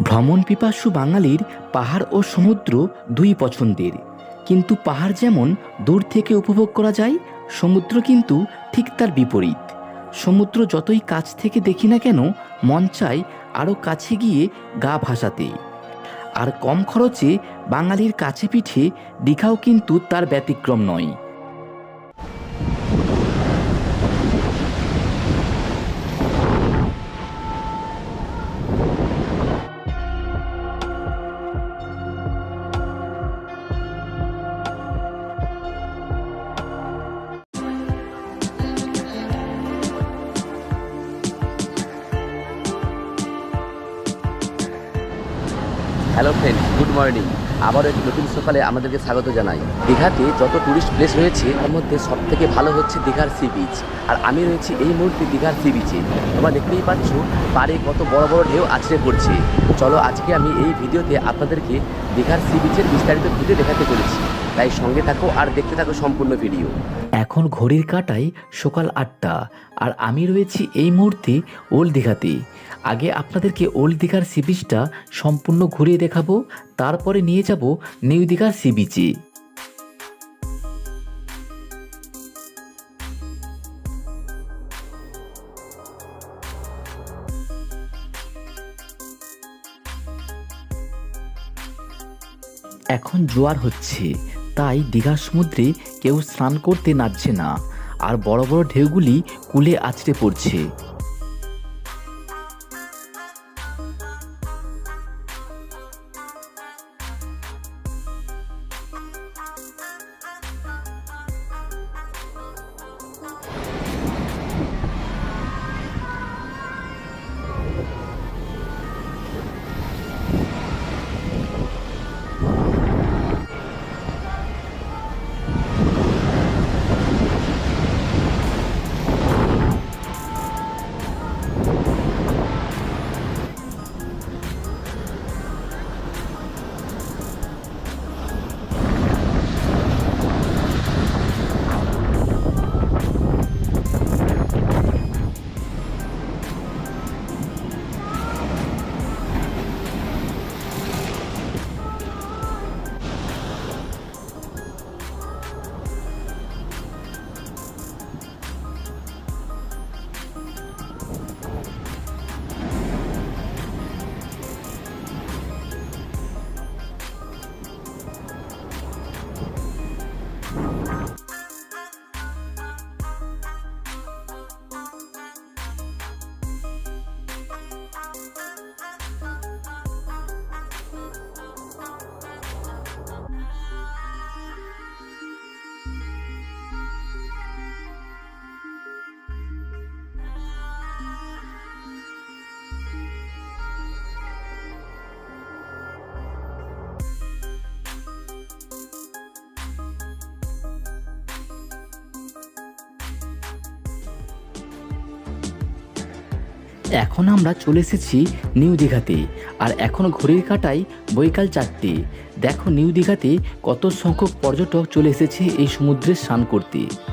ভ্রমণ পিপাসু বাঙালির পাহাড় ও সমুদ্র দুই পছন্দের। কিন্তু পাহাড় যেমন দূর থেকে উপভোগ করা যায়, সমুদ্র কিন্তু ঠিক তার বিপরীত। সমুদ্র যতই কাছ থেকে দেখি না কেন, মন চায় আরও কাছে গিয়ে গা ভাসাতে। আর কম খরচে বাঙালির কাছে পিঠে, দীঘাও কিন্তু তার ব্যতিক্রম নয়। হ্যালো ফ্রেন্ড গুড মর্নিং আবারও একটি নতুন সকালে আমাদেরকে স্বাগত জানাই। দীঘাতে যত টুরিস্ট প্লেস রয়েছে, তার মধ্যে সব থেকে ভালো হচ্ছে দীঘার সি বিচ আর আমি রয়েছি এই মুহূর্তে দীঘার সি বিচে তোমরা দেখতেই পাচ্ছ, পাড়ে কত বড় বড় ঢেউ আছড়ে পড়ছে। চলো, আজকে আমি এই ভিডিওতে আপনাদেরকে দীঘার সি বিচের বিস্তারিত ভিডিও দেখাতে চলেছি। তাই সঙ্গে থাকো আর দেখতে থাকো সম্পূর্ণ ভিডিও। এখন ঘড়ির কাটায় সকাল আটটা, আর আমি রয়েছি এই মুহূর্তে ওল্ড দীঘাতে আগে আপনাদেরকে ওল্ড দীঘার সি বিচটা সম্পূর্ণ ঘুরিয়ে দেখাবো, তারপরে নিয়ে যাব নিউ দীঘার সি বিচে। এখন জোয়ার হচ্ছে তাই দীঘার সমুদ্রে কেউ স্নান করতে নাচছে না। আর বড় বড় ঢেউগুলি কুলে আছড়ে পড়ছে। এখন আমরা চলে এসেছি নিউ দীঘাতে। আর এখন ঘড়ির কাটাই বৈকাল চারটে। দেখো নিউ দীঘাতে কত সংখ্যক পর্যটক চলে এসেছে এই সমুদ্রে স্নান করতে।